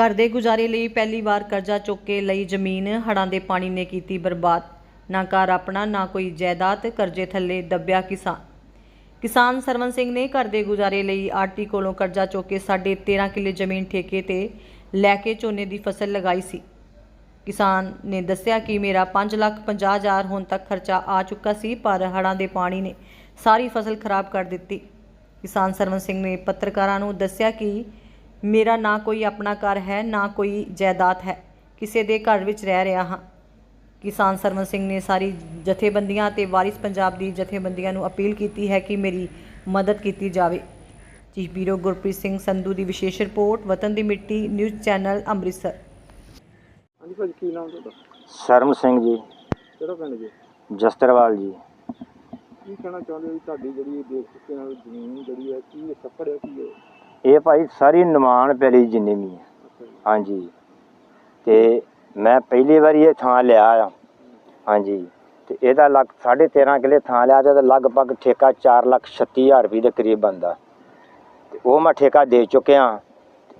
ਘਰ ਦੇ ਗੁਜ਼ਾਰੇ ਲਈ ਪਹਿਲੀ ਵਾਰ ਕਰਜ਼ਾ ਚੁੱਕ ਕੇ ਲਈ ਜ਼ਮੀਨ, ਹੜ੍ਹਾਂ ਦੇ ਪਾਣੀ ਨੇ ਕੀਤੀ ਬਰਬਾਦ। ਨਾ ਘਰ ਆਪਣਾ, ਨਾ ਕੋਈ ਜਾਇਦਾਦ, ਕਰਜ਼ੇ ਥੱਲੇ ਦੱਬਿਆ ਕਿਸਾਨ। ਕਿਸਾਨ ਸਰਵਨ ਸਿੰਘ ਨੇ ਘਰ ਦੇ ਗੁਜ਼ਾਰੇ ਲਈ ਆਰਟੀ ਕੋਲੋਂ ਕਰਜ਼ਾ ਚੁੱਕ ਕੇ ਸਾਢੇ 13 ਕਿੱਲੇ ਜ਼ਮੀਨ ਠੇਕੇ ਤੇ ਲੈ ਕੇ ਝੋਨੇ ਦੀ ਫਸਲ ਲਗਾਈ ਸੀ। ਕਿਸਾਨ ਨੇ ਦੱਸਿਆ ਕਿ ਮੇਰਾ 5 ਲੱਖ 50 ਹਜ਼ਾਰ ਹੁਣ ਤੱਕ ਖਰਚਾ ਆ ਚੁੱਕਾ ਸੀ, ਪਰ ਹੜ੍ਹਾਂ ਦੇ ਪਾਣੀ ਨੇ ਸਾਰੀ ਫਸਲ ਖਰਾਬ ਕਰ ਦਿੱਤੀ। ਕਿਸਾਨ ਸਰਵਨ ਸਿੰਘ ਨੇ ਪੱਤਰਕਾਰਾਂ ਨੂੰ ਦੱਸਿਆ ਕਿ ਮੇਰਾ ਨਾ ਕੋਈ ਆਪਣਾ ਘਰ ਹੈ ਨਾ ਕੋਈ ਜਾਇਦਾਦ ਹੈ। ਕਿਸੇ ਦੇ ਘਰ ਵਿੱਚ ਰਹਿ ਰਿਹਾ ਹਾਂ। ਕਿਸਾਨ ਸਰਵਨ ਸਿੰਘ ਨੇ ਸਾਰੀ ਜਥੇਬੰਦੀਆਂ ਤੇ ਵਾਰਿਸ ਪੰਜਾਬ ਦੀ ਜਥੇਬੰਦੀਆਂ ਨੂੰ ਅਪੀਲ ਕੀਤੀ ਹੈ ਕਿ ਮੇਰੀ ਮਦਦ ਕੀਤੀ ਜਾਵੇ। ਚੀਫ ਬੀਰੋ ਗੁਰਪ੍ਰੀਤ ਸਿੰਘ ਸੰਧੂ ਦੀ ਵਿਸ਼ੇਸ਼ ਰਿਪੋਰਟ ਵਤਨ ਦੀ ਮਿੱਟੀ ਨਿਊਜ਼ ਚੈਨਲ ਅੰਮ੍ਰਿਤਸਰ। ਹਾਂਜੀ ਭਾਜੀ ਕੀ ਨਾਮ ਤੁਹਾਡਾ? ਸ਼ਰਮ ਸਿੰਘ ਜੀ। ਕਿਹੜਾ ਪਿੰਡ ਜੀ? ਜਸਤਰਵਾਲ ਜੀ। ਕੀ ਕਹਿਣਾ ਚਾਹੁੰਦੇ ਹੋ ਜੀ ਤੁਹਾਡੀ ਜਿਹੜੀ ਦੇਖ ਚੁੱਕੇ ਨਾਲ ਜ਼ਮੀਨ ਜਿਹੜੀ ਹੈ ਕੀ ਸੱਪੜ ਹੈ ਕੀ ਹੈ ਇਹ ਭਾਈ ਸਾਰੀ ਨਿਮਾਣ ਪੈਲੀ ਜਿੰਨੀ ਵੀ ਹੈ। ਹਾਂਜੀ। ਤੇ ਮੈਂ ਪਹਿਲੀ ਵਾਰੀ ਇਹ ਥਾਂ ਲਿਆ ਆ। ਹਾਂਜੀ। ਤੇ ਇਹਦਾ ਲੱਗ 13.5 ਕਿੱਲੇ ਥਾਂ ਲਿਆ ਤੇ ਲਗਭਗ ਠੇਕਾ 4 ਲੱਖ 36000 ਰੁਪਏ ਦੇ ਕਰੀਬ ਬੰਦਾ ਤੇ ਉਹ ਮੈਂ ਠੇਕਾ ਦੇ ਚੁੱਕਿਆ।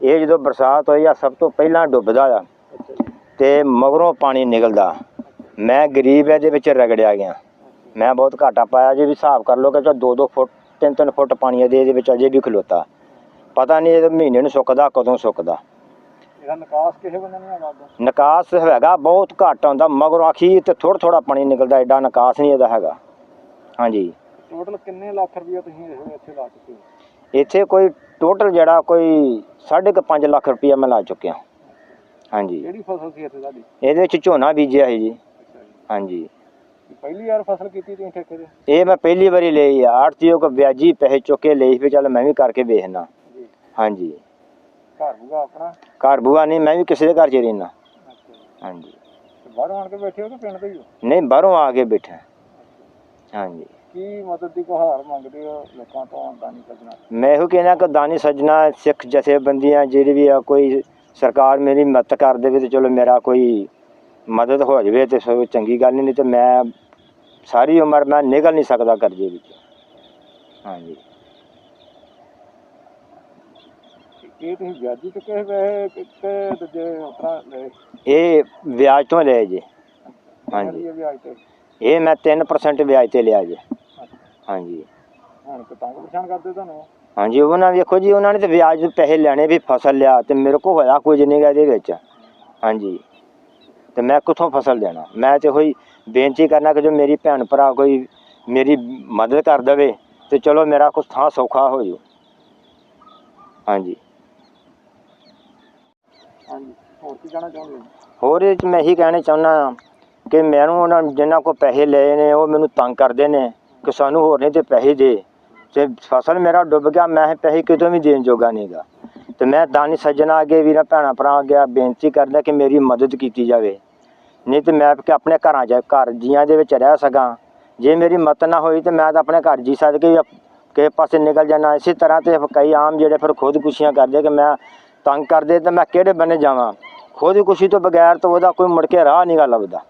ਇਹ ਜਦੋਂ ਬਰਸਾਤ ਹੋਈ ਆ, ਸਭ ਤੋਂ ਪਹਿਲਾਂ ਡੁੱਬਦਾ ਆ। ਅੱਛਾ ਤੇ ਮਗਰੋਂ ਪਾਣੀ ਨਿਕਲਦਾ। ਮੈਂ ਗਰੀਬ ਇਹਦੇ ਵਿੱਚ ਰਗੜਿਆ ਗਿਆ। ਮੈਂ ਬਹੁਤ ਘਾਟਾ ਪਾਇਆ। ਜੇ ਵੀ ਹਿਸਾਬ ਕਰ ਲਓ ਕਿ 2-2 ਫੁੱਟ 3-3 ਫੁੱਟ ਪਾਣੀ ਇਹਦੇ ਇਹਦੇ ਵਿੱਚ ਅਜੇ ਵੀ ਖਲੋਤਾ। ਪਤਾ ਨਹੀਂ ਇਹ ਮਹੀਨੇ ਨੂੰ ਸੁੱਕਦਾ ਕਦੋਂ ਸੁੱਕਦਾ। ਇਹਦਾ ਨਿਕਾਸ ਕਿਸੇ ਬੰਦੇ ਨਹੀਂ ਹੈਗਾ ਅੱਗੇ ਨਿਕਾਸ ਹੈਗਾ ਬਹੁਤ ਘੱਟ ਆਉਂਦਾ ਮਗਰੋਂ ਆਖੀ ਤੇ ਥੋੜਾ ਥੋੜਾ ਪਾਣੀ ਨਿਕਲਦਾ ਐਡਾ ਨਿਕਾਸ ਨਹੀਂ ਇਹਦਾ ਹੈਗਾ। ਹਾਂਜੀ। ਟੋਟਲ ਕਿੰਨੇ ਲੱਖ ਰੁਪਏ ਤੁਸੀਂ ਇੱਥੇ ਲਾ ਚੁੱਕੇ ਹੋ? ਇੱਥੇ ਕੋਈ ਟੋਟਲ ਜਿਹੜਾ ਕੋਈ 5.5 ਲੱਖ ਰੁਪਇਆ ਮੈਂ ਲਾ ਚੁੱਕਿਆ। ਹਾਂਜੀ। ਕਿਹੜੀ ਫਸਲ ਸੀ ਇੱਥੇ ਤੁਹਾਡੀ? ਇਹਦੇ ਵਿੱਚ ਝੋਨਾ ਬੀਜਿਆ ਹੈ ਜੀ। ਹਾਂਜੀ। ਪਹਿਲੀ ਵਾਰ ਫਸਲ ਕੀਤੀ ਤੁਸੀਂ ਠੇਕੇ ਤੇ? ਇਹ ਮੈਂ ਪਹਿਲੀ ਵਾਰੀ ਲਈ ਆ ਆੜਤੀਓ ਕੋ ਵਿਆਜੀ ਪੈਸੇ ਚੁੱਕ ਲਈ ਵੀ ਚੱਲ ਮੈਂ ਵੀ ਕਰਕੇ ਵੇਖਣਾ ਹਾਂਜੀ। ਘਰ ਬੂਗਾ ਆਪਣਾ? ਘਰ ਬੂਆ ਨਹੀਂ ਮੈਂ ਵੀ ਕਿਸੇ ਦੇ ਘਰ ਚ ਰਹਿਣਾ ਹਾਂਜੀ। ਤੇ ਬਾਹਰੋਂ ਆਣ ਕੇ ਬੈਠੇ ਹੋ ਕਿ ਪਿੰਡ ਦੇ ਹੀ ਹੋ? ਨਹੀਂ ਬਾਹਰੋਂ ਆ ਕੇ ਬੈਠਾ। ਹਾਂਜੀ। ਕੀ ਮਦਦ ਦੀ ਗੁਹਾਰ ਮੰਗਦੇ ਹੋ ਲੋਕਾਂ ਤੋਂ ਦਾਨੀ ਸੱਜਣਾ? ਮੈਂ ਇਹੋ ਕਹਿਣਾ ਕਿ ਦਾਨੀ ਸੱਜਣਾ ਸਿੱਖ ਜਥੇਬੰਦੀਆਂ ਜਿਹੜੀ ਵੀ ਆ ਕੋਈ ਸਰਕਾਰ ਮੇਰੀ ਮਦਦ ਕਰ ਦੇਵੇ ਤੇ ਚਲੋ ਮੇਰਾ ਕੋਈ ਮਦਦ ਹੋ ਜਾਵੇ ਤੇ ਸੋ ਚੰਗੀ ਗੱਲ ਨਹੀਂ ਤੇ ਮੈਂ ਸਾਰੀ ਉਮਰ ਮੈਂ ਨਿਕਲ ਨਹੀਂ ਸਕਦਾ ਕਰਜ਼ੇ ਵਿੱਚ। ਹਾਂਜੀ। ਇਹ ਤੁਸੀਂ ਵਿਆਜੀ ਚੁੱਕੇ ਹੋਏ ਕਿਤੇ ਦੂਜੇ ਲਏ ਇਹ ਵਿਆਜ ਤੋਂ ਲਿਆ ਜੀ। ਹਾਂਜੀ। ਇਹ ਵਿਆਜ ਤੇ? ਇਹ ਮੈਂ 3% ਵਿਆਜ ਤੇ ਲਿਆ ਜੀ। ਹਾਂਜੀ। ਹੁਣ ਤੇ ਤੰਗ ਪਰੇਸ਼ਾਨ ਕਰਦੇ ਤੁਹਾਨੂੰ? ਹਾਂਜੀ ਉਹਨਾਂ ਵੇਖੋ ਜੀ ਉਹਨਾਂ ਨੇ ਤੇ ਵਿਆਜ ਦੇ ਪੈਸੇ ਲੈਣੇ ਵੀ ਫਸਲ ਲਿਆ ਤੇ ਮੇਰੇ ਕੋਲ ਹੋਇਆ ਕੁਝ ਨਹੀਂ ਗਾ ਇਹਦੇ ਵਿੱਚ। ਹਾਂਜੀ। ਤੇ ਮੈਂ ਕਿੱਥੋਂ ਫਸਲ ਦੇਣਾ? ਮੈਂ ਤੇ ਹੋਈ ਬੇਨਤੀ ਕਰਨਾ ਕਿ ਜੋ ਮੇਰੀ ਭੈਣ ਭਰਾ ਕੋਈ ਮੇਰੀ ਮਦਦ ਕਰ ਦੇਵੇ ਤੇ ਚਲੋ ਮੇਰਾ ਕੁਛ ਥਾਂ ਸੌਖਾ ਹੋ ਜੂ। ਹਾਂਜੀ। ਹਾਂਜੀ, ਹੋਰ ਕੀ ਕਹਿਣਾ ਚਾਹੁੰਦੇ ਹੋਰ ਇਹ 'ਚ ਮੈਂ ਇਹੀ ਕਹਿਣਾ ਚਾਹੁੰਦਾ ਕਿ ਮੈਨੂੰ ਉਹਨਾਂ ਜਿਨ੍ਹਾਂ ਕੋ ਪੈਸੇ ਲਏ ਨੇ, ਉਹ ਮੈਨੂੰ ਤੰਗ ਕਰਦੇ ਨੇ ਕਿ ਸਾਨੂੰ ਹੋਰ ਨਹੀਂ ਤੇ ਪੈਸੇ ਦੇ। ਤੇ ਫਸਲ ਮੇਰਾ ਡੁੱਬ ਗਿਆ, ਮੈਂ ਪੈਸੇ ਕਿਤੋਂ ਵੀ ਦੇਣ ਜੋਗਾ ਨਹੀਂਗਾ ਤੇ ਮੈਂ ਦਾਨੀ ਸੱਜਣਾ ਅੱਗੇ, ਵੀਰਾਂ ਭੈਣਾਂ ਭਰਾ ਅੱਗੇ ਬੇਨਤੀ ਕਰਦਾ ਕਿ ਮੇਰੀ ਮਦਦ ਕੀਤੀ ਜਾਵੇ। ਨਹੀਂ ਤੇ ਮੈਂ ਕਿ ਆਪਣੇ ਘਰਾਂ 'ਚ, ਘਰ ਜੀਆਂ ਦੇ ਵਿੱਚ ਰਹਿ ਸਕਾਂ। ਜੇ ਮੇਰੀ ਮਦਦ ਨਾ ਹੋਈ ਤੇ ਮੈਂ ਤਾਂ ਆਪਣੇ ਘਰ ਜੀ ਸਦ ਕਿਸੇ ਪਾਸੇ ਨਿਕਲ ਜਾਣਾ। ਇਸੇ ਤਰ੍ਹਾਂ ਤੇ ਕਈ ਆਮ ਜਿਹੜੇ ਫਿਰ ਖੁਦਕੁਸ਼ੀਆਂ ਕਰਦੇ ਕਿ ਮੈਂ ਤੰਗ ਕਰਦੇ ਤਾਂ ਮੈਂ ਕਿਹੜੇ ਬੰਨੇ ਜਾਵਾਂ? ਖੁਦਕੁਸ਼ੀ ਤੋਂ ਬਗੈਰ ਤਾਂ ਉਹਦਾ ਕੋਈ ਮੁੜ ਕੇ ਰਾਹ ਨਹੀਂਗਾ ਲੱਭਦਾ।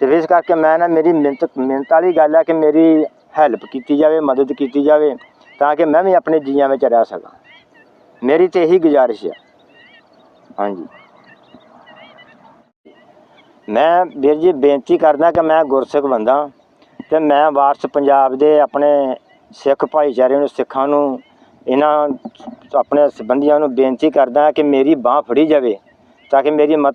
ਸਿਰਫ ਇਸ ਕਰਕੇ ਮੈਂ ਨਾ ਮੇਰੀ ਮਿਹਨਤ ਮਿਹਨਤ ਵਾਲੀ ਗੱਲ ਹੈ ਕਿ ਮੇਰੀ ਹੈਲਪ ਕੀਤੀ ਜਾਵੇ, ਮਦਦ ਕੀਤੀ ਜਾਵੇ, ਤਾਂ ਕਿ ਮੈਂ ਵੀ ਆਪਣੇ ਜੀਆਂ ਵਿੱਚ ਰਹਿ ਸਕਾਂ। ਮੇਰੀ ਤੇ ਇਹੀ ਗੁਜ਼ਾਰਿਸ਼ ਹੈ। ਹਾਂਜੀ। ਮੈਂ ਵੀਰ ਜੀ ਬੇਨਤੀ ਕਰਦਾ ਕਿ ਮੈਂ ਗੁਰਸਿੱਖ ਬੰਦਾ, ਤੇ ਮੈਂ ਵਾਰਸ ਪੰਜਾਬ ਦੇ ਆਪਣੇ ਸਿੱਖ ਭਾਈਚਾਰੇ ਨੂੰ, ਸਿੱਖਾਂ ਨੂੰ ਇਹਨਾਂ ਆਪਣੇ ਸੰਬੰਧੀਆਂ ਨੂੰ ਬੇਨਤੀ ਕਰਦਾ ਕਿ ਮੇਰੀ ਬਾਹ ਫੜੀ ਜਾਵੇ ਤਾਂ ਕਿ ਮੇਰੀ ਮਦਦ